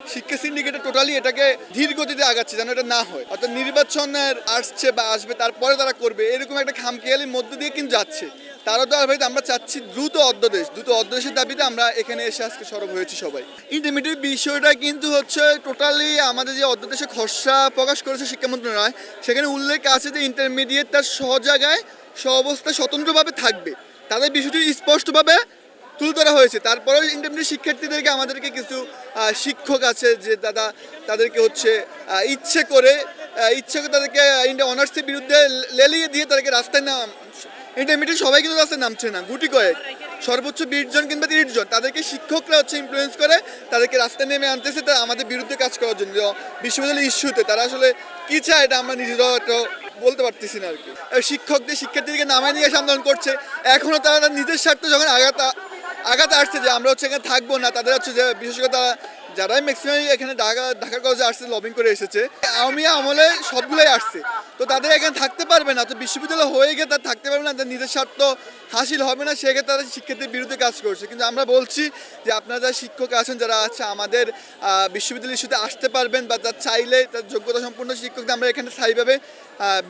শিক্ষা সিন্ডিকেটে টোটালি এটাকে ধীর গতিতে আগাচ্ছে যেন এটা না হয়। অর্থাৎ নির্বাচনের আসছে বা আসবে, তারপরে তারা করবে, এরকম একটা খামখেয়ালির মধ্যে দিয়ে কিন্তু যাচ্ছে। তারও তো ভাই, আমরা চাচ্ছি দ্রুত অধ্যাদেশ, দ্রুত অধ্যাদেশের দাবিতে আমরা এখানে এসে আজকে সরব হয়েছি সবাই। ইন্টারমিডিয়েট বিষয়টা কিন্তু হচ্ছে টোটালি আমাদের যে অধ্যাদেশে খসড়া প্রকাশ করেছে শিক্ষা মন্ত্রণালয়, সেখানে উল্লেখ আছে যে ইন্টারমিডিয়েট তার সহ জায়গায় সহ অবস্থায় স্বতন্ত্রভাবে থাকবে। তাদের বিষয়টি স্পষ্টভাবে তুলে ধরা হয়েছে। তারপরেও ইন্টারমিডিয়েট শিক্ষার্থীদেরকে আমাদেরকে কিছু শিক্ষক আছে যে দাদা, তাদেরকে হচ্ছে ইচ্ছে করে ইচ্ছে করে তাদেরকে অনার্সের বিরুদ্ধে লেলিয়ে দিয়ে তাদেরকে রাস্তায় নাম ইন্টারমিডিয়েট সবাই কিন্তু রাস্তায় নামছে না, গুটি কয়েক। সর্বোচ্চ বিশ জন কিংবা তিরিশ জন। তাদেরকে শিক্ষকরা হচ্ছে ইনফ্লুয়েন্স করে, তাদেরকে রাস্তায় নেমে আনতেছে তারা আমাদের বিরুদ্ধে কাজ করার জন্য। বিশ্ববিদ্যালয় ইস্যুতে তারা আসলে কি চায় এটা আমরা নিজেরাও একটা বলতে পারতেছি না আর কি। শিক্ষকদের, শিক্ষার্থীদেরকে নামায় নিয়ে এসে আন্দোলন করছে। এখনও তারা নিজের স্বার্থে যখন আঘাত আঘাত আসছে যে আমরা হচ্ছে এখানে থাকব না তাদের হচ্ছে যে বিশেষ করে তারা যারাই ম্যাক্সিমাম এখানে ঢাকা ঢাকা কলেজে আসছে লবিং করে এসেছে আওয়ামী আমলে সবগুলোই আসছে। তো তাদের এখানে থাকতে পারবে না তো বিশ্ববিদ্যালয় হয়ে গিয়ে তার থাকতে পারবে না তাদের নিজের স্বার্থ হাসিল হবে না সেক্ষেত্রে তারা শিক্ষার্থীর বিরুদ্ধে কাজ করছে। কিন্তু আমরা বলছি যে আপনারা যারা শিক্ষক আছেন যারা আছে আমাদের আহ, বিশ্ববিদ্যালয় ইস্যুতে আসতে পারবেন বা তার চাইলে তার যোগ্যতা সম্পূর্ণ শিক্ষকদের আমরা এখানে স্থায়ীভাবে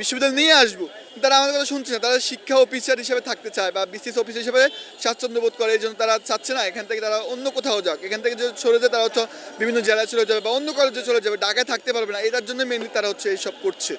বিশ্ববিদ্যালয় নিয়ে আসব। তারা আমাদের কথা শুনছে না তারা শিক্ষা অফিসার হিসেবে থাকতে চায় বা বিসিএস অফিসার হিসেবে স্বাচ্ছন্দ্য বোধ করে এই জন্য তারা চাচ্ছে না এখান থেকে তারা অন্য কোথাও যাক। এখান থেকে যদি সরে যায় তারা হচ্ছে বিভিন্ন জেলায় চলে যাবে বা অন্য কলেজে চলে যাবে ঢাকায় থাকতে পারবে না। এটার জন্য মেনলি তারা হচ্ছে এইসব করছে।